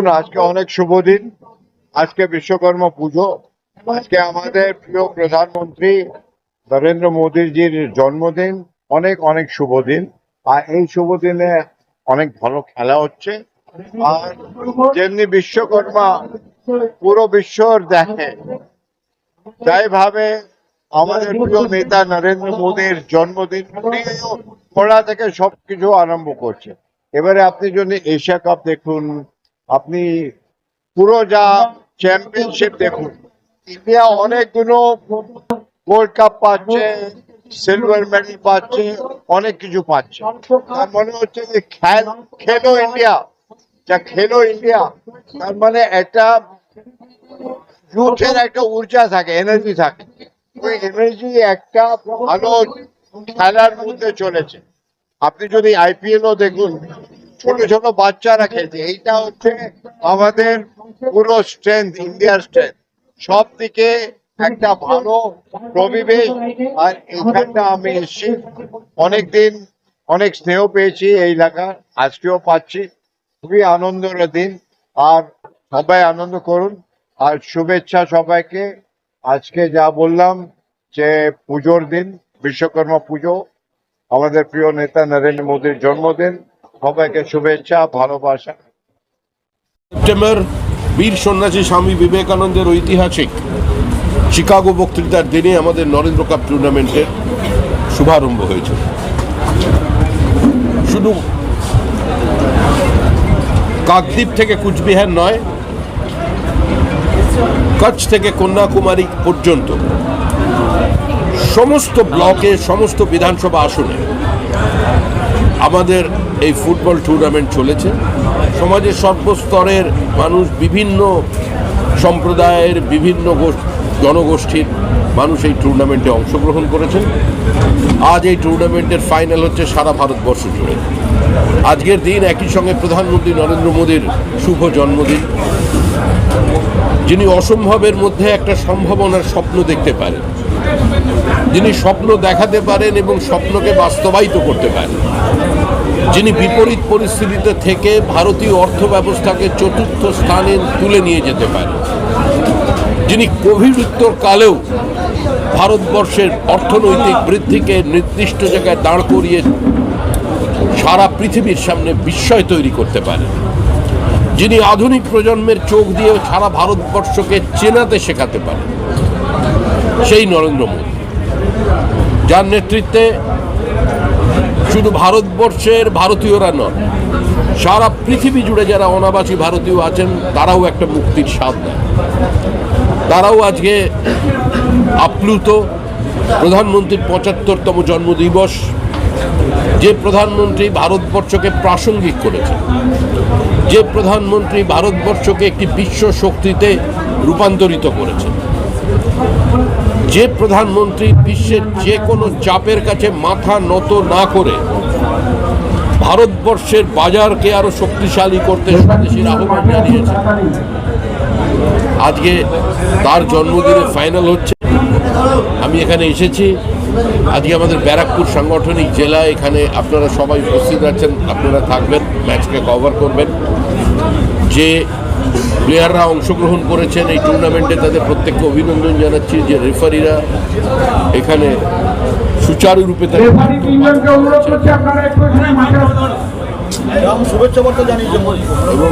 দেখুন, আজকে অনেক শুভ দিন। আজকে বিশ্বকর্মা পুজো। আজকে আমাদের প্রিয় প্রধানমন্ত্রী নরেন্দ্র মোদীজির জন্মদিন। অনেক অনেক শুভ দিন। আর এই শুভ দিনে অনেক ভালো খেলা হচ্ছে। আর যেমনি বিশ্বকর্মা পুরো বিশ্বর দেখে তাই ভাবে আমাদের প্রিয় নেতা নরেন্দ্র মোদীর জন্মদিন পড়া থেকে সবকিছু আরম্ভ করছে। এবারে আপনি যদি এশিয়া কাপ দেখুন আপনি পুরো যা চ্যাম্পিয়নশিপ দেখুন ইন্ডিয়া অনেকগুলো গোল্ড কাপ পাচ্ছে সিলভার মেডেল পাচ্ছে, অনেক কিছু পাচ্ছে। তার মনে হচ্ছে যে খেল ইন্ডিয়া যা খেলো ইন্ডিয়া তার মানে একটা ইউথের একটা ঊর্জা থাকে এনার্জি থাকে। ওই এনার্জি একটা ভালো খেলার মধ্যে চলেছে। আপনি যদি আইপিএল ও দেখুন ছোট ছোট বাচ্চারা খেলছে। এইটা হচ্ছে আমাদের পুরো স্ট্রেংথ ইন্ডিয়ার স্ট্রেংথ সব দিকে একটা ভালো পরিবেশ আর এইখানটা আমি এসেছি। অনেকদিন অনেক স্নেহ পেয়েছি এই এলাকার আজকেও পাচ্ছি। খুবই আনন্দের দিন। আর সবাই আনন্দ করুন। আর শুভেচ্ছা সবাইকে। আজকে যা বললাম যে পুজোর দিন, বিশ্বকর্মা পুজো, আমাদের প্রিয় নেতা নরেন্দ্র মোদীর জন্মদিন। সবাইকে শুভেচ্ছা, ভালোবাসা। সেপ্টেম্বর বীর সন্ন্যাসী স্বামী বিবেকানন্দের ঐতিহাসিক শিকাগো বক্তৃতার দিনে আমাদের নরেন্দ্র কাপ টুর্নামেন্টের শুভারম্ভ হয়েছে। শুধু কাকদ্বীপ থেকে কুচবিহার নয়, কচ্ছ থেকে কন্যাকুমারী পর্যন্ত সমস্ত ব্লকে, সমস্ত বিধানসভা আসনে আমাদের এই ফুটবল টুর্নামেন্ট চলেছে। সমাজের সর্বস্তরের মানুষ বিভিন্ন সম্প্রদায়ের বিভিন্ন জনগোষ্ঠীর মানুষ এই টুর্নামেন্টে অংশগ্রহণ করেছেন। আজ এই টুর্নামেন্টের ফাইনাল হচ্ছে সারা ভারতবর্ষ জুড়ে। আজকের দিন একই সঙ্গে প্রধানমন্ত্রী নরেন্দ্র মোদীর শুভ জন্মদিন। যিনি অসম্ভবের মধ্যে একটা সম্ভাবনার স্বপ্ন দেখতে পারেন। যিনি স্বপ্ন দেখাতে পারেন এবং স্বপ্নকে বাস্তবায়িত করতে পারেন। যিনি বিপরীত পরিস্থিতিতে থেকে ভারতীয় অর্থ ব্যবস্থাকে চতুর্থ স্থানে তুলে নিয়ে যেতে পারেন। যিনি কোভিড উত্তর কালেও ভারতবর্ষের অর্থনৈতিক বৃদ্ধিকে নির্দিষ্ট জায়গায় দাঁড় করিয়ে সারা পৃথিবীর সামনে বিস্ময় তৈরি করতে পারেন। যিনি আধুনিক প্রজন্মের চোখ দিয়ে সারা ভারতবর্ষকে চেনাতে শেখাতে পারেন। সেই নরেন্দ্র মোদী। যার নেতৃত্বে শুধু ভারতবর্ষের ভারতীয়রা নন, সারা পৃথিবী জুড়ে যারা অনাবাসী ভারতীয় আছেন, তারাও একটা মুক্তির স্বাদ দেয় তারাও আজকে আপ্লুত। প্রধানমন্ত্রীর পঁচাত্তরতম জন্মদিবস, যে প্রধানমন্ত্রী ভারতবর্ষকে প্রাসঙ্গিক করেছে, যে প্রধানমন্ত্রী ভারতবর্ষকে একটি বিশ্ব শক্তিতে রূপান্তরিত করেছে। যে প্রধানমন্ত্রী বিশ্বের যে কোনো চাপের কাছে মাথা নত না করে ভারতবর্ষের বাজারকে আরও শক্তিশালী করতে স্বদেশীর আহ্বান জানিয়েছে। আজকে তার জন্মদিনের ফাইনাল হচ্ছে। আমি এখানে এসেছি। আজকে আমাদের ব্যারাকপুর সাংগঠনিক জেলা, এখানে আপনারা সবাই উপস্থিত আছেন, আপনারা থাকবেন ম্যাচকে কভার করবেন। যে প্লেয়াররা অংশগ্রহণ করেছেন এই টুর্নামেন্টে তাদের প্রত্যেককে অভিনন্দন জানাচ্ছি যে রেফারিরা এখানে সুচারুরূপে তারা রেফারি তিনজনকে অনুরোধ করছি আপনারা একটু এখানে মাঠে শুভেচ্ছা বার্তা জানিয়েছে মোদী এবং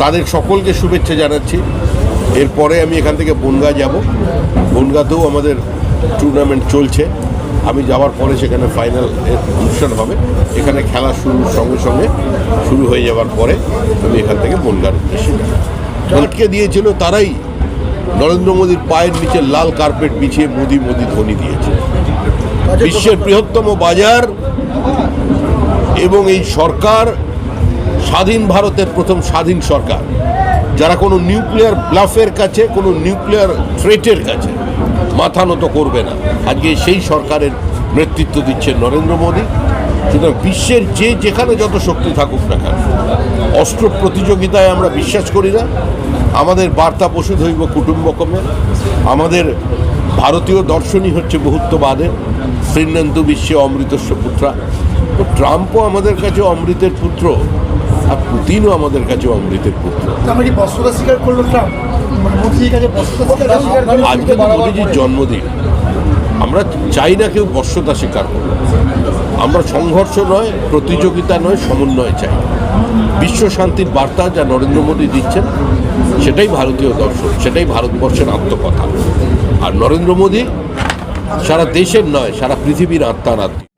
তাদের সকলকে শুভেচ্ছা জানাচ্ছি। এরপরে আমি এখান থেকে বনগা যাব। বনগাতেও আমাদের টুর্নামেন্ট চলছে। আমি যাওয়ার পরে সেখানে ফাইনাল অনুষ্ঠান হবে। এখানে খেলা শুরুর সঙ্গে সঙ্গে শুরু হয়ে যাওয়ার পরে আমি এখান থেকে বনগার উদ্দেশ্যে আটকে দিয়েছিল তারাই। নরেন্দ্র মোদীর পায়ের নিচে লাল কার্পেট বিছিয়ে মোদি মোদি ধ্বনি দিয়েছে। বিশ্বের বৃহত্তম বাজার এবং এই সরকার স্বাধীন ভারতের প্রথম স্বাধীন সরকার। যারা কোনো নিউক্লিয়ার ব্লাফের কাছে কোনো নিউক্লিয়ার থ্রেটের কাছে মাথা নত করবে না। আজকে সেই সরকারের নেতৃত্ব দিচ্ছে নরেন্দ্র মোদী। সুতরাং বিশ্বের যে যেখানে যত শক্তি থাকুক না কেন, অস্ত্র প্রতিযোগিতায় আমরা বিশ্বাস করি না। আমাদের বার্তা পশু ধৈব কুটুম্বকমে, আমাদের ভারতীয় দর্শনই হচ্ছে বহুত্ববাদের শ্রীনন্দু বিশ্বে অমৃতস্ব পুত্রা। তো ট্রাম্পও আমাদের কাছে অমৃতের পুত্র আর পুতিনও আমাদের কাছে অমৃতের পুত্র। বস্ত্রতা স্বীকার করল ট্রাম্প? আজকে তো জন্মদিন। আমরা চাই না কেউ বর্ষতা স্বীকার করুন আমরা সংঘর্ষ নয়, প্রতিযোগিতা নয়, সমন্বয় চাই। বিশ্ব শান্তির বার্তা যা নরেন্দ্র মোদী দিচ্ছেন, সেটাই ভারতীয় দর্শন, সেটাই ভারতবর্ষের আত্মকথা। আর নরেন্দ্র মোদী সারা দেশের নয়, সারা পৃথিবীর আত্মার আত্মীয়।